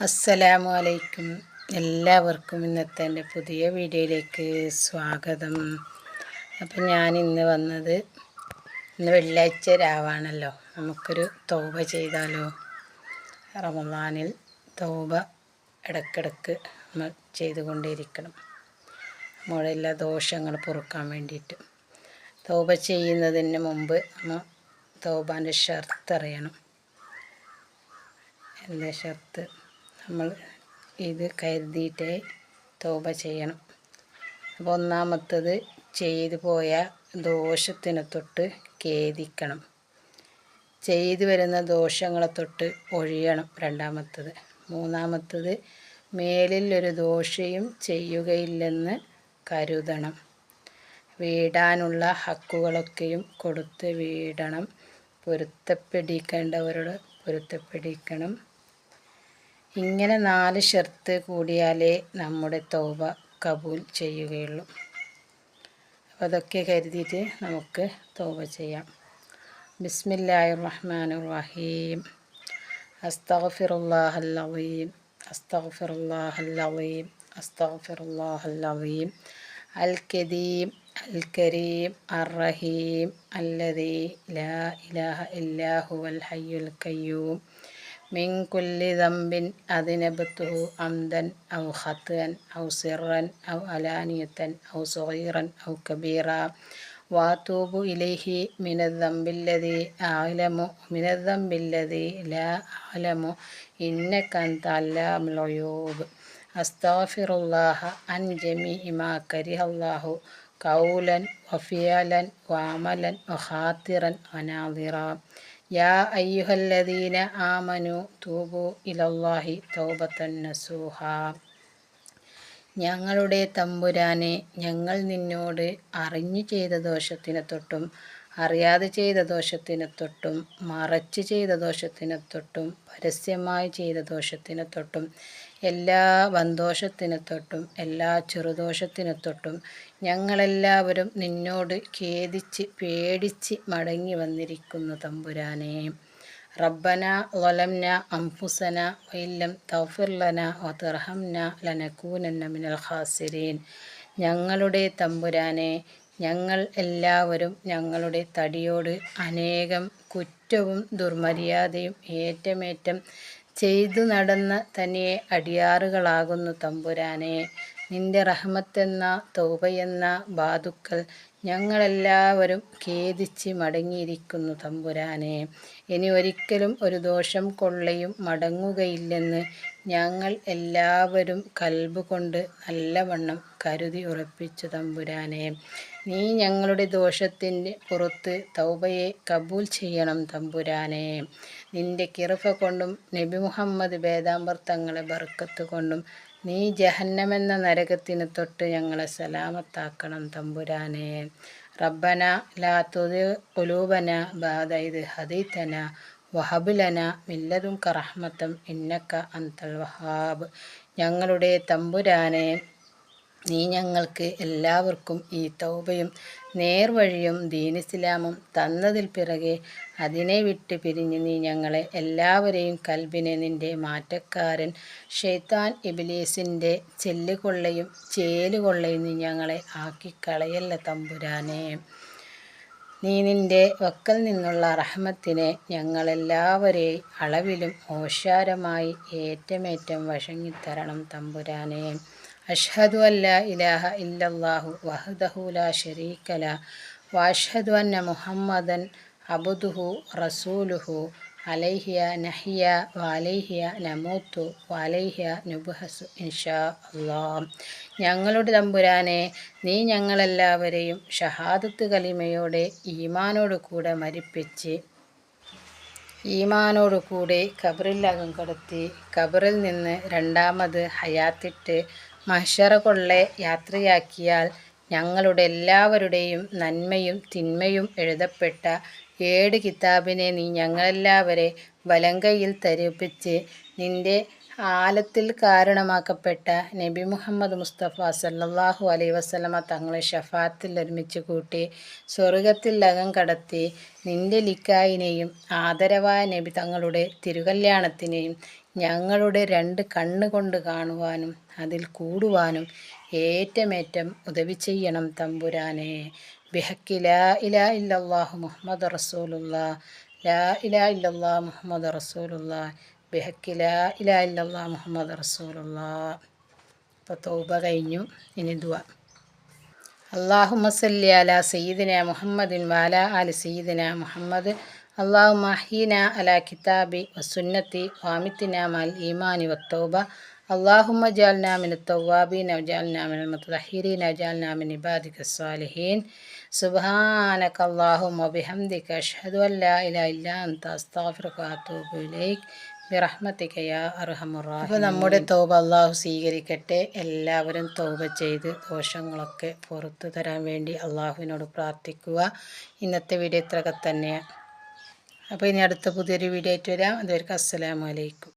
അസ്സലാമു അലൈക്കും എല്ലാവർക്കും ഇന്നത്തെ എന്റെ പുതിയ വീഡിയോയിലേക്ക് സ്വാഗതം. അപ്പം ഞാൻ ഇന്ന് വന്നത് ഇന്ന് വെള്ളിയാഴ്ച രാവാണല്ലോ. നമുക്കൊരു തൗബ ചെയ്താലോ? റമദാനിൽ തൗബ ഇടക്കിടക്ക് നമ്മൾ ചെയ്തുകൊണ്ടേയിരിക്കണം നമ്മുടെ എല്ലാ ദോഷങ്ങൾ പൊറുക്കാൻ വേണ്ടിയിട്ട്. തൗബ ചെയ്യുന്നതിന് മുമ്പ് നമ്മൾ തൗബാന്റെ ഷർത്ത് അറിയണം. എന്താ ഷർത്ത്? നമ്മൾ ഇത് കരുതിയിട്ടേ തോപ ചെയ്യണം. അപ്പോൾ ഒന്നാമത്തത് ചെയ്തു പോയ ദോഷത്തിനെ തൊട്ട് ഖേദിക്കണം. ചെയ്തു വരുന്ന ദോഷങ്ങളെ തൊട്ട് ഒഴിയണം രണ്ടാമത്തത്. മൂന്നാമത്തത് മേലിൽ ഒരു ദോഷയും ചെയ്യുകയില്ലെന്ന് കരുതണം. വീടാനുള്ള ഹക്കുകളൊക്കെയും കൊടുത്ത് വീടണം. പൊരുത്തപ്പെടിക്കേണ്ടവരോട് പൊരുത്തപ്പെടിക്കണം. ഇങ്ങനെ നാല് ഷെർത്ത് കൂടിയാലേ നമ്മുടെ തൗബ കബൂൽ ചെയ്യുകയുള്ളൂ. അപ്പോൾ അതൊക്കെ കരുതിയിട്ട് നമുക്ക് തൗബ ചെയ്യാം. ബിസ്മില്ലാഹിർ റഹ്മാനിർ റഹീം അലീം അസ്തഗ്ഫിറുല്ലാഹൽ അലീം അൽ കദീം അൽ കരീം അർ റഹീം അല്ലദീ ലാ ഇലാഹ ഇല്ലാ ഹുവൽ ഹയ്യുൽ കുല്ലി ദമ്പിൻ അതിനബത്തുഹു അംദൻ ഔ ഖത്അൻ ഔ സിറൻ ഔ അലാനിയത്തൻ ഔ സുഹീറൻ ഔ കബീറ. വാത്തൂബു ഇലൈഹി മിനദ്ദമ്പില്ലതി ആലമു മിനദ്ദമ്പില്ലതി ലാ ആലമു ഇന്നക അൻത അല്ലാമുൽ ഗുയൂബ് അസ്തഗ്ഫിറുല്ലാഹ അൻ ജമീഇ മാ കരിഹല്ലാഹു കൗലൻ വഫിയലൻ വഅമലൻ വഖാതിറൻ വനാദിറ യാ അയ്യുഹല്ലദീന ആമനു തൂബു ഇലല്ലാഹി തൗബത്തൻ നസൂഹ. ഞങ്ങളുടെ തമ്പുരാനെ ഞങ്ങൾ നിന്നോട് അറിഞ്ഞു ചെയ്ത ദോഷത്തിനെ തൊട്ടും അറിയാതെ ചെയ്ത ദോഷത്തിന് തൊട്ടും മറച്ച് ചെയ്ത ദോഷത്തിന് തൊട്ടും പരസ്യമായി ചെയ്ത ദോഷത്തിന് തൊട്ടും എല്ലാ വന്തോഷത്തിന് തൊട്ടും എല്ലാ ചെറുദോഷത്തിന് തൊട്ടും ഞങ്ങളെല്ലാവരും നിന്നോട് ഖേദിച്ച് പേടിച്ച് മടങ്ങി വന്നിരിക്കുന്നു തമ്പുരാനെ. റബ്ബന വലംന അംഫുസന വൈല്ലം തൗഫിർലന വതർഹംന ലനക്കൂനന്ന മിനൽ ഖാസിരീൻ. ഞങ്ങളുടെ തമ്പുരാനെ ഞങ്ങൾ എല്ലാവരും ഞങ്ങളുടെ തടിയോട് അനേകം കുറ്റവും ദുർമര്യാദയും ഏറ്റമേറ്റം ചെയ്തു നടന്ന തനിയെ അടിയാറുകളാകുന്നു തമ്പുരാനെ. നിന്റെ റഹ്മത്തെന്ന തൗബയെന്ന ബാതുക്കൾ ഞങ്ങളെല്ലാവരും ഖേദിച്ച് മടങ്ങിയിരിക്കുന്നു തമ്പുരാനെ. ഇനി ഒരിക്കലും ഒരു ദോഷം കൊള്ളയും മടങ്ങുകയില്ലെന്ന് ഞങ്ങൾ എല്ലാവരും കൽബ് കൊണ്ട് നല്ലവണ്ണം കരുതി ഉറപ്പിച്ചു തമ്പുരാനെ. നീ ഞങ്ങളുടെ ദോഷത്തിന്റെ പുറത്ത് തൗബയെ കബൂൽ ചെയ്യണം തമ്പുരാനെ. നിന്റെ കിറഫ കൊണ്ടും നബി മുഹമ്മദ് വേദാമ്പർത്തങ്ങളെ ബർക്കത്ത് കൊണ്ടും നീ ജഹന്നമെന്ന നരകത്തിന് തൊട്ട് ഞങ്ങളെ സലാമത്താക്കണം തമ്പുരാനെ. റബ്ബന ലാ തുതി കുലൂബന ബാദ ഇത് ഹദീത്തന വഹബുലന മില്ലതും കറഹ്മത്തം ഇന്നക്ക അന്തൽ വഹാബ്. ഞങ്ങളുടെ തമ്പുരാനെ നീ ഞങ്ങൾക്ക് എല്ലാവർക്കും ഈ തൗബയും നേർവഴിയും ദീനിസ്ലാമും തന്നതിൽ പിറകെ അതിനെ വിട്ട് പിരിഞ്ഞ് നീ ഞങ്ങളെ എല്ലാവരെയും കൽബിനെ നിന്റെ മാറ്റക്കാരൻ ഷെയ്ത്താൻ ഇബിലീസിന്റെ ചെല്ലുകൊള്ളയും ചേലുകൊള്ളയും നീ ഞങ്ങളെ ആക്കിക്കളയല്ല തമ്പുരാനെ. നീ നിന്റെ വക്കൽ നിന്നുള്ള റഹ്മത്തിനെ ഞങ്ങളെല്ലാവരെയും അളവിലും ഓശാരമായി ഏറ്റമേറ്റം വഴങ്ങിത്തരണം തമ്പുരാനെ. അഷ്ഹദു അല്ല ഇലാഹ ഇല്ലല്ലാഹു വഹദഹു ലാ ഷരീക്കല വാഷ്ഹദു അന്ന മുഹമ്മദൻ അബുദുഹു റസൂലുഹു അലൈഹിയ നഹിയ വാലൈഹിയ നമൂത്തു വാലൈഹിയ നുബുഹസു ഇൻഷാ അള്ളാം ഞങ്ങളുടെ തമ്പുരാനെ നീ ഞങ്ങളെല്ലാവരെയും ഷഹാദത്ത് കലിമയോടെ ഈമാനോട് കൂടെ മരിപ്പിച്ച് ഈമാനോട് കൂടെ കബറിലകം കടത്തി ഖബറിൽ നിന്ന് രണ്ടാമത് ഹയാത്തിട്ട് മഹ്ഷറ കൊള്ളെ യാത്രയാക്കിയാൽ ഞങ്ങളുടെ എല്ലാവരുടെയും നന്മയും തിന്മയും എഴുതപ്പെട്ട ഏഴ് കിതാബിനെ നീ ഞങ്ങളെല്ലാവരെ വലങ്കയിൽ തരിപ്പിച്ച് നിന്റെ ആലത്തിൽ കാരണമാക്കപ്പെട്ട നബി മുഹമ്മദ് മുസ്തഫ സല്ലാഹു അലൈ വസ്ലമ തങ്ങളെ ഷഫാത്തിൽ ഒരുമിച്ച് കൂട്ടി സ്വർഗത്തിൽ അകം കടത്തി നിന്റെ ലിക്കായിനെയും ആദരവായ നബി തങ്ങളുടെ തിരുകല്യാണത്തിനെയും ഞങ്ങളുടെ രണ്ട് കണ്ണുകൊണ്ട് കാണുവാനും അതിൽ കൂടുവാനും ഏറ്റമേറ്റം ഉദവി ചെയ്യണം തമ്പുരാനെ. ബിഹക്കി ലാ ഇലാ ഇല്ലല്ലാഹു മുഹമ്മദ് റസൂലുള്ള. ലാ ഇലാ ഇല്ലാ മുഹമ്മദ് റസൂലുള്ള. ബിഹക്കി ലാ ഇലാ ഇല്ലാ മുഹമ്മദ് റസൂലുള്ള. അപ്പോൾ തൗബ കഴിഞ്ഞു. ഇനി ദുആ. അള്ളാഹുമ്മ സല്ലി അല സയ്യിദിന മുഹമ്മദിൻ വാല അല സയ്യിദിന മുഹമ്മദ്. അള്ളാഹു മഹീന അല കിതാബി വസുന്നത്തി വാമിത്തിന മൽ ഈമാനി വത്തൗബ അള്ളാഹുമ്മ ജാൽന മിൻ തൗവാബീൻ വജാൽന മിൻ മുത്തഹിരീൻ വജാൽന മിൻ ഇബാദിക സ്വാലിഹീൻ സുബ്ഹാനക അല്ലാഹുമ്മ ബിഹംദിക അഷ്ഹദു അൻ ലാ ഇലാഹ ഇല്ലാ അൻത അസ്തഗ്ഫിറുക വഅതൂബു ഇലൈക് ബിറഹ്മത്തിക്കയ അർഹമുറ അപ്പോൾ നമ്മുടെ തൗബ അള്ളാഹു സ്വീകരിക്കട്ടെ. എല്ലാവരും തൗബ ചെയ്ത് ദോഷങ്ങളൊക്കെ പുറത്തു തരാൻ വേണ്ടി അള്ളാഹുവിനോട് പ്രാർത്ഥിക്കുക. ഇന്നത്തെ വീഡിയോ ഇത്രയൊക്കെ തന്നെയാണ്. അപ്പോൾ ഇനി അടുത്ത പുതിയൊരു വീഡിയോ ആയിട്ട് വരാം. അതുവരെക്കും അസ്സലാമലൈക്കും